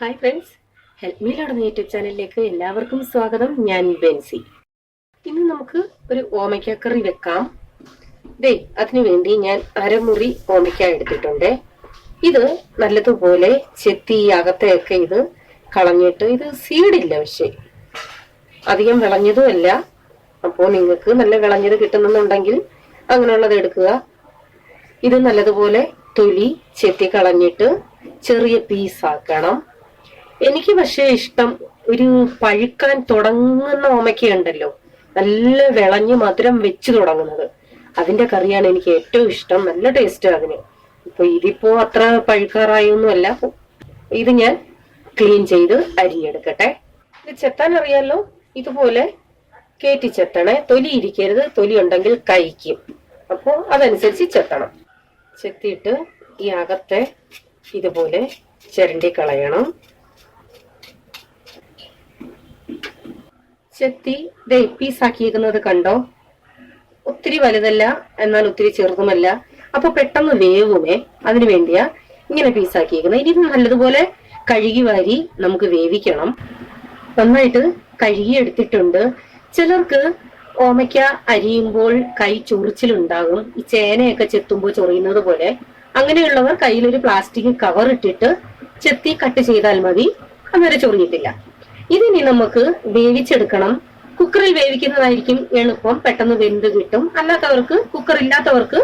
Hi friends help me നടന്ന YouTube ചാനലിലേക്ക് എല്ലാവർക്കും സ്വാഗതം. ഞാൻ ബെൻസി. ഇന്ന് നമുക്ക് ഒരു ഓമയ്ക്ക കറി വെക്കാം. ദേ അതിനു വേണ്ടി ഞാൻ അരമുറി ഓമയ്ക്ക എടുത്തിട്ടുണ്ട്. ഇത് നല്ലതുപോലെ ചെത്തി അകത്തെയൊക്കെ ഇത് കളഞ്ഞിട്ട് ഇത് സീഡില്ല പക്ഷേ. അധികം വിളഞ്ഞതുമല്ല അപ്പോൾ നിങ്ങൾക്ക് നല്ല വിളഞ്ഞത് കിട്ടുന്നുണ്ടെങ്കിൽ അങ്ങനെയുള്ളത് എടുക്കുക. ഇത് നല്ലതുപോലെ തൊലി ചെത്തി കളഞ്ഞിട്ട് ചെറിയ പീസാക്കണം എനിക്ക് പക്ഷേ ഇഷ്ടം ഒരു പഴുക്കാൻ തുടങ്ങുന്ന ഓമയ്ക്ക നല്ല വിളഞ്ഞ് മധുരം വെച്ച് തുടങ്ങുന്നത്. അതിന്റെ കറിയാണ് എനിക്ക് ഏറ്റവും ഇഷ്ടം. നല്ല ടേസ്റ്റ് അതിന്. ഇപ്പൊ ഇതിപ്പോ അത്ര പഴുക്കാറായൊന്നുമല്ല. ഇത് ഞാൻ ക്ലീൻ ചെയ്ത് അരിഞ്ഞെടുക്കട്ടെ ഇത് ചെത്താൻ അറിയാലോ? ഇതുപോലെ കയറ്റി ചെത്തണേ. തൊലി ഇരിക്കരുത്. തൊലി ഉണ്ടെങ്കിൽ കഴിക്കും. അപ്പോൾ അതനുസരിച്ച് ചെത്തണം. ചെത്തിയിട്ട് ഈ അകത്തെ ഇതുപോലെ ചിരണ്ടി കളയണം. ചെത്തി ദേ പീസാക്കിയിരിക്കുന്നത് കണ്ടോ? ഒത്തിരി വലുതല്ല എന്നാൽ ഒത്തിരി ചെറുതുമല്ല. അപ്പൊ പെട്ടെന്ന് വേവുമേ അതിനു വേണ്ടിയാ ഇങ്ങനെ പീസാക്കിയിരിക്കുന്നത്. ഇനി ഇത് നല്ലതുപോലെ കഴുകി വാരി നമുക്ക് വേവിക്കണം. നന്നായിട്ട് കഴുകി എടുത്തിട്ടുണ്ട് ചിലർക്ക് ഓമയ്ക്ക അരിയുമ്പോൾ കൈ ചൊറിച്ചിലുണ്ടാകും. ഈ ചേനയൊക്കെ ചെത്തുമ്പോൾ ചൊറിയുന്നത് പോലെ. അങ്ങനെയുള്ളവർ കയ്യിലൊരു പ്ലാസ്റ്റിക് കവർ ഇട്ടിട്ട് ചെത്തി കട്ട് ചെയ്താൽ മതി. അന്നേരം ചൊറിയത്തില്ല. ഇതിനി നമുക്ക് വേവിച്ചെടുക്കണം. കുക്കറിൽ വേവിക്കുന്നതായിരിക്കും എളുപ്പം. പെട്ടെന്ന് വെന്ത് കിട്ടും. അല്ലാത്തവർക്ക് കുക്കർ ഇല്ലാത്തവർക്ക്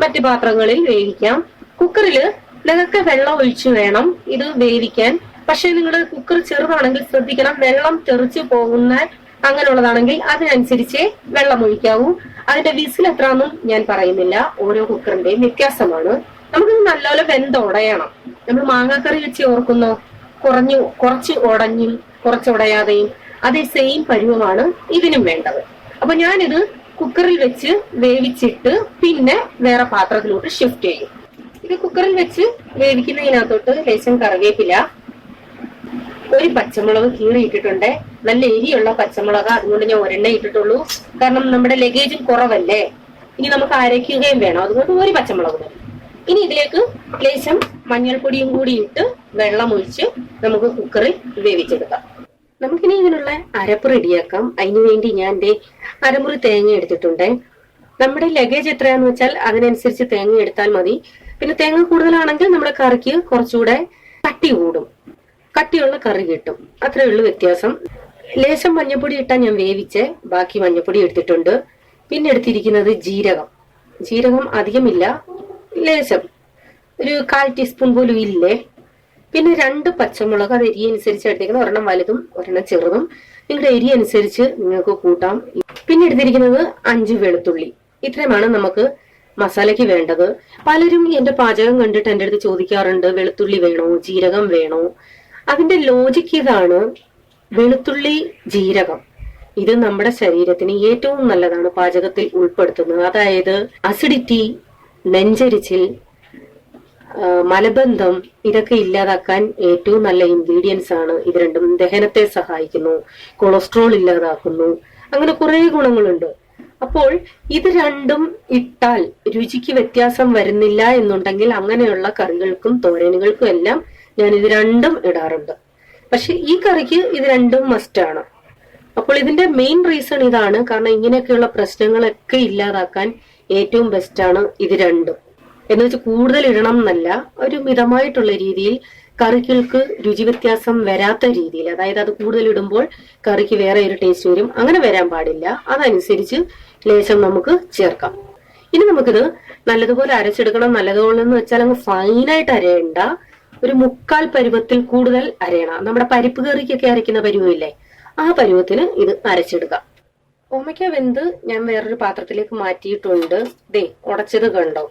മറ്റു പാത്രങ്ങളിൽ വേവിക്കാം. കുക്കറിൽ നിങ്ങൾക്ക് വെള്ളം ഒഴിച്ചു വേണം ഇത് വേവിക്കാൻ. പക്ഷെ നിങ്ങൾ കുക്കർ ചെറുതാണെങ്കിൽ ശ്രദ്ധിക്കണം. വെള്ളം തെറിച്ചു പോകുന്ന അങ്ങനെയുള്ളതാണെങ്കിൽ അതിനനുസരിച്ച് വെള്ളം ഒഴിക്കാവൂ. അതിന്റെ വിസിൽ എത്രാന്നും ഞാൻ പറയുന്നില്ല. ഓരോ കുക്കറിന്റെയും വ്യത്യാസമാണ്. നമുക്ക് നല്ലപോലെ വെന്തോടയണം നമ്മൾ മാങ്ങാക്കറി വെച്ച് ഓർക്കുന്നു? കുറഞ്ഞു കുറച്ച് ഉടഞ്ഞും കുറച്ച് ഉടയാതെയും അതേ സെയിം പരുവമാണ് ഇതിനും വേണ്ടത്. അപ്പൊ ഞാനിത് കുക്കറിൽ വെച്ച് വേവിച്ചിട്ട് പിന്നെ വേറെ പാത്രത്തിലോട്ട് ഷിഫ്റ്റ് ചെയ്യും. ഇത് കുക്കറിൽ വെച്ച് വേവിക്കുന്നതിനകത്തോട്ട് ലേശം കറിവേപ്പില ഒരു പച്ചമുളക് കീറി ഇട്ടിട്ടുണ്ട്. നല്ല എരിയുള്ള പച്ചമുളക് അതുകൊണ്ട് ഞാൻ ഒരെണ്ണ ഇട്ടിട്ടുള്ളൂ. കാരണം നമ്മുടെ ലഗേജും കുറവല്ലേ? ഇനി നമുക്ക് അരയ്ക്കുകയും വേണം. അതുകൊണ്ട് ഒരു പച്ചമുളക് മതി. ഇനി ഇതിലേക്ക് ലേശം മഞ്ഞൾപ്പൊടിയും കൂടി ഇട്ട് വെള്ളം ഒഴിച്ച് നമുക്ക് കുക്കറിൽ വേവിച്ചെടുക്കാം. നമുക്കിനി ഇതിനുള്ള അരപ്പ് റെഡിയാക്കാം. അതിനു വേണ്ടി ഞാൻ ദേ അരമുറി തേങ്ങ എടുത്തിട്ടുണ്ട്. നമ്മുടെ ലഗേജ് എത്രയാന്ന് വെച്ചാൽ അതിനനുസരിച്ച് തേങ്ങ എടുത്താൽ മതി. പിന്നെ തേങ്ങ കൂടുതലാണെങ്കിൽ നമ്മുടെ കറിക്ക് കുറച്ചുകൂടെ കട്ടി കൂടും. കട്ടിയുള്ള കറി കിട്ടും. അത്രയേ ഉള്ളൂ വ്യത്യാസം. ലേശം മഞ്ഞപ്പൊടി ഇട്ടാൽ ഞാൻ വേവിച്ച്. ബാക്കി മഞ്ഞപ്പൊടി എടുത്തിട്ടുണ്ട്. പിന്നെ എടുത്തിരിക്കുന്നത് ജീരകം. ജീരകം അധികമില്ല. ലേശം. ഒരു കാൽ ടീസ്പൂൺ പോലും ഇല്ലേ? പിന്നെ രണ്ട് പച്ചമുളക് അത് എരി അനുസരിച്ച് എടുത്തേക്കുന്നത് ഒരെണ്ണം വലുതും ഒരെണ്ണം ചെറുതും. നിങ്ങളുടെ എരി അനുസരിച്ച് നിങ്ങൾക്ക് കൂട്ടാം. പിന്നെ എടുത്തിരിക്കുന്നത് അഞ്ച് വെളുത്തുള്ളി. ഇത്രയുമാണ് നമുക്ക് മസാലയ്ക്ക് വേണ്ടത്. പലരും എന്റെ പാചകം കണ്ടിട്ട് എന്റെ അടുത്ത് ചോദിക്കാറുണ്ട് വെളുത്തുള്ളി വേണോ ജീരകം വേണോ? അതിന്റെ ലോജിക്ക് ഇതാണ് വെളുത്തുള്ളി ജീരകം. ഇത് നമ്മുടെ ശരീരത്തിന് ഏറ്റവും നല്ലതാണ് പാചകത്തിൽ ഉൾപ്പെടുത്തുന്നത്. അതായത് അസിഡിറ്റി നെഞ്ചരിച്ചിൽ മലബന്ധം ഇതൊക്കെ ഇല്ലാതാക്കാൻ ഏറ്റവും നല്ല ഇൻഗ്രീഡിയൻസ് ആണ്. ഇത് രണ്ടും ദഹനത്തെ സഹായിക്കുന്നു കൊളസ്ട്രോൾ ഇല്ലാതാക്കുന്നു അങ്ങനെ കുറെ ഗുണങ്ങളുണ്ട്. അപ്പോൾ ഇത് രണ്ടും ഇട്ടാൽ രുചിക്ക് വ്യത്യാസം വരുന്നില്ല എന്നുണ്ടെങ്കിൽ അങ്ങനെയുള്ള കറികൾക്കും തോരനുകൾക്കും എല്ലാം ഞാൻ ഇത് രണ്ടും ഇടാറുണ്ട്. പക്ഷെ ഈ കറിക്ക് ഇത് രണ്ടും മസ്റ്റാണ് അപ്പോൾ ഇതിന്റെ മെയിൻ റീസൺ ഇതാണ്. കാരണം ഇങ്ങനെയൊക്കെയുള്ള പ്രശ്നങ്ങളൊക്കെ ഇല്ലാതാക്കാൻ ഏറ്റവും ബെസ്റ്റ് ആണ് ഇത് രണ്ടും. എന്ന് വെച്ചാൽ കൂടുതൽ ഇടണം എന്നല്ല ഒരു മിതമായിട്ടുള്ള രീതിയിൽ കറികൾക്ക് രുചി വ്യത്യാസം വരാത്ത രീതിയിൽ അതായത് അത് കൂടുതൽ ഇടുമ്പോൾ കറിക്ക് വേറെ ഒരു ടേസ്റ്റ് വരും അങ്ങനെ വരാൻ പാടില്ല. അതനുസരിച്ച് ലേശം നമുക്ക് ചേർക്കാം. ഇനി നമുക്കിത് നല്ലതുപോലെ അരച്ചെടുക്കണം. നല്ലതുപോലെ എന്ന് വെച്ചാൽ അങ്ങ് ഫൈനായിട്ട് അരയണ്ട. ഒരു മുക്കാൽ പരുവത്തിൽ കൂടുതൽ അരയണം. നമ്മുടെ പരിപ്പ് കറിക്കൊക്കെ അരയ്ക്കുന്ന പരുവമില്ലേ ആ പരുവത്തിന് ഇത് അരച്ചെടുക്കാം. ഓമയ്ക്ക വെന്ത് ഞാൻ വേറൊരു പാത്രത്തിലേക്ക് മാറ്റിയിട്ടുണ്ട്. ദേ ഉടച്ചത് കണ്ടോ?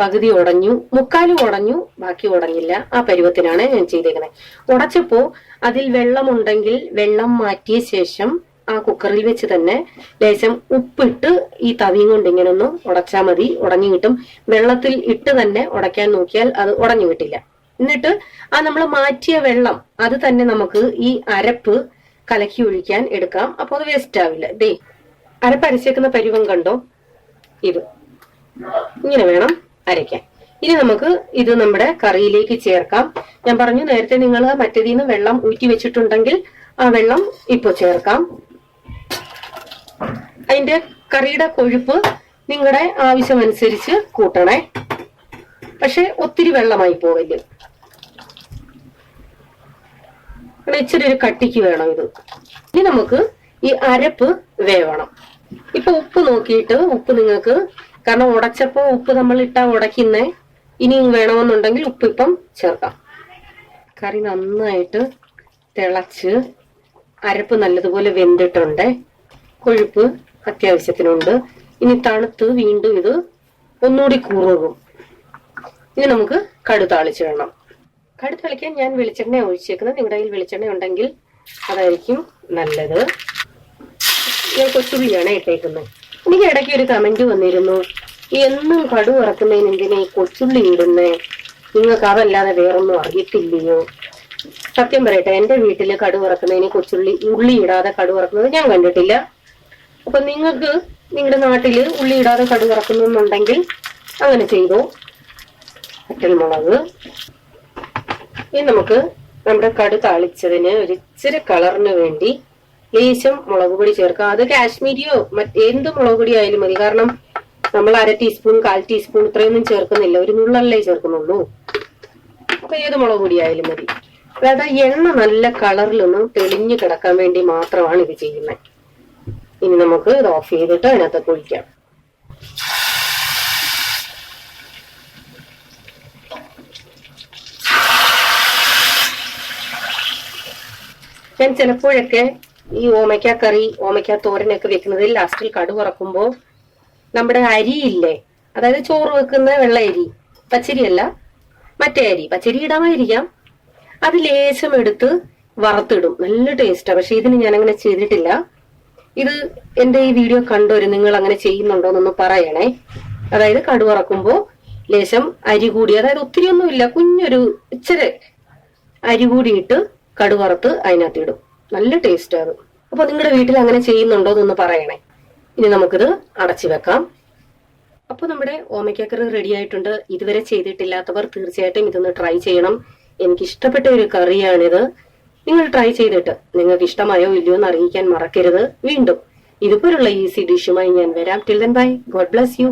പകുതി ഉടഞ്ഞു മുക്കാലും ഉടഞ്ഞു ബാക്കി ഉടഞ്ഞില്ല. ആ പരുവത്തിനാണ് ഞാൻ ചെയ്തേക്കുന്നത് ഉടച്ചപ്പോ അതിൽ വെള്ളമുണ്ടെങ്കിൽ വെള്ളം മാറ്റിയ ശേഷം ആ കുക്കറിൽ വെച്ച് തന്നെ ലേശം ഉപ്പിട്ട് ഈ തവിയും കൊണ്ട് ഇങ്ങനെ ഒന്ന് ഉടച്ചാൽ മതി. ഉടഞ്ഞു കിട്ടും. വെള്ളത്തിൽ ഇട്ട് തന്നെ ഉടയ്ക്കാൻ നോക്കിയാൽ അത് ഉടഞ്ഞു കിട്ടില്ല. എന്നിട്ട് ആ നമ്മൾ മാറ്റിയ വെള്ളം അത് തന്നെ നമുക്ക് ഈ അരപ്പ് കലക്കി ഒഴിക്കാൻ എടുക്കാം. അപ്പോൾ അത് വേസ്റ്റ് ആവില്ല. ദേ അരപ്പ് അരച്ചേക്കുന്ന പരുവം കണ്ടോ? ഇത്. ഇങ്ങനെ വേണം അരയ്ക്കാൻ. ഇനി നമുക്ക് ഇത് നമ്മുടെ കറിയിലേക്ക് ചേർക്കാം. ഞാൻ പറഞ്ഞു നേരത്തെ നിങ്ങൾ മറ്റേതിൽ നിന്ന് വെള്ളം ഊറ്റി വെച്ചിട്ടുണ്ടെങ്കിൽ ആ വെള്ളം ഇപ്പൊ ചേർക്കാം. അതിന്റെ കറിയുടെ കൊഴുപ്പ് നിങ്ങളുടെ ആവശ്യമനുസരിച്ച് കൂട്ടണേ. പക്ഷെ ഒത്തിരി വെള്ളമായി കാരണം ഇച്ചിരി ഒരു കട്ടിക്ക് വേണം ഇത്. ഇനി നമുക്ക് ഈ അരപ്പ് വേവണം. ഇപ്പൊ ഉപ്പ് നോക്കിയിട്ട് ഉപ്പ് നിങ്ങൾക്ക് കാരണം ഉടച്ചപ്പോ ഉപ്പ് നമ്മൾ ഇട്ടാ ഉടയ്ക്കുന്നേ. ഇനി വേണമെന്നുണ്ടെങ്കിൽ ഉപ്പ് ഇപ്പം ചേർക്കാം. കറി നന്നായിട്ട് തിളച്ച് അരപ്പ് നല്ലതുപോലെ വെന്തിട്ടുണ്ട്. കൊഴുപ്പ് അത്യാവശ്യത്തിനുണ്ട്. ഇനി തണുത്ത് വീണ്ടും ഇത് ഒന്നുകൂടി കുറുകും. ഇനി നമുക്ക് കടു വേണം കടു തളിക്കാൻ ഞാൻ വെളിച്ചെണ്ണ ഒഴിച്ചേക്കുന്നത്. നിങ്ങളുടെ കയ്യിൽ വെളിച്ചെണ്ണ ഉണ്ടെങ്കിൽ അതായിരിക്കും നല്ലത്. ഞാൻ കൊച്ചുള്ളിയാണ് ഇട്ടേക്കുന്നത് എനിക്ക് ഇടയ്ക്ക് ഒരു കമന്റ് വന്നിരുന്നു. എന്നും കടു ഇറക്കുന്നതിന് എന്തിനാ ഈ കൊച്ചുള്ളി ഇടുന്നേ? നിങ്ങൾക്ക് അതല്ലാതെ വേറൊന്നും അറിയത്തില്ലയോ? സത്യം പറയട്ടെ എന്റെ വീട്ടിൽ കടു ഇറക്കുന്നതിന് കൊച്ചുള്ളി ഉള്ളി ഇടാതെ കടു ഇറക്കുന്നത് ഞാൻ കണ്ടിട്ടില്ല. അപ്പൊ നിങ്ങൾക്ക് നിങ്ങളുടെ നാട്ടിൽ ഉള്ളി ഇടാതെ കടു ഇറക്കുന്നുണ്ടെങ്കിൽ അങ്ങനെ ചെയ്തു? മുളക്. ഇനി നമുക്ക് നമ്മുടെ കടു താളിച്ചതിന് ഒരു ഇച്ചിരി കളറിന് വേണ്ടി ലേശം മുളക് പൊടി ചേർക്കുക. അത് കാശ്മീരിയോ മറ്റെന്ത് മുളക് പൊടി ആയാലും മതി. കാരണം നമ്മൾ അര ടീസ്പൂൺ കാൽ ടീസ്പൂൺ ഇത്രയൊന്നും ചേർക്കുന്നില്ല. ഒരു നുള്ളല്ലേ ചേർക്കുന്നുള്ളൂ. അപ്പൊ ഏത് മുളക് പൊടി ആയാലും മതി. അതായത് എണ്ണ നല്ല കളറിലൊന്ന് തെളിഞ്ഞു കിടക്കാൻ വേണ്ടി മാത്രമാണ് ഇത് ചെയ്യുന്നത്. ഇനി നമുക്ക് ഇത് ഓഫ് ചെയ്തിട്ട് അതിനകത്ത് കുഴിക്കാം ഞാൻ ചിലപ്പോഴൊക്കെ ഈ ഓമയ്ക്ക കറി ഓമയ്ക്ക തോരനൊക്കെ വെക്കുന്നതിൽ ലാസ്റ്റിൽ കടു കുറക്കുമ്പോൾ നമ്മുടെ അരിയില്ലേ അതായത് ചോറ് വെക്കുന്ന വെള്ള അരി പച്ചരിയല്ല മറ്റേ അരി. പച്ചരി ഇടാമായിരിക്കാം. അത് ലേശം എടുത്ത് വറുത്തിടും. നല്ല ടേസ്റ്റാ പക്ഷെ ഇതിന് ഞാൻ അങ്ങനെ ചെയ്തിട്ടില്ല. ഇത് എന്റെ ഈ വീഡിയോ കണ്ടൊരു നിങ്ങൾ അങ്ങനെ ചെയ്യുന്നുണ്ടോ എന്നൊന്ന് പറയണേ. അതായത് കടു വറക്കുമ്പോ ലേശം അരി കൂടി അതായത് ഒത്തിരി ഒന്നുമില്ല കുഞ്ഞൊരു ഇച്ചിരി അരി കൂടിയിട്ട് കടു കടുവറുത്ത് അതിനകത്ത് ഇടും നല്ല ടേസ്റ്റ് ആണ്. അപ്പൊ നിങ്ങളുടെ വീട്ടിൽ അങ്ങനെ ചെയ്യുന്നുണ്ടോ എന്നൊന്ന് പറയണേ. ഇനി നമുക്കിത് അടച്ചു വെക്കാം. അപ്പൊ നമ്മുടെ ഓമയ്ക്കക്കറി റെഡി ആയിട്ടുണ്ട്. ഇതുവരെ ചെയ്തിട്ടില്ലാത്തവർ തീർച്ചയായിട്ടും ഇതൊന്ന് ട്രൈ ചെയ്യണം. എനിക്ക് ഇഷ്ടപ്പെട്ട ഒരു കറിയാണിത്. നിങ്ങൾ ട്രൈ ചെയ്തിട്ട് നിങ്ങൾക്ക് ഇഷ്ടമായോ ഇല്ലയോ എന്ന് അറിയിക്കാൻ മറക്കരുത്. വീണ്ടും ഇതുപോലുള്ള ഈസി ഡിഷുമായി ഞാൻ വരാം. Till then bye God bless you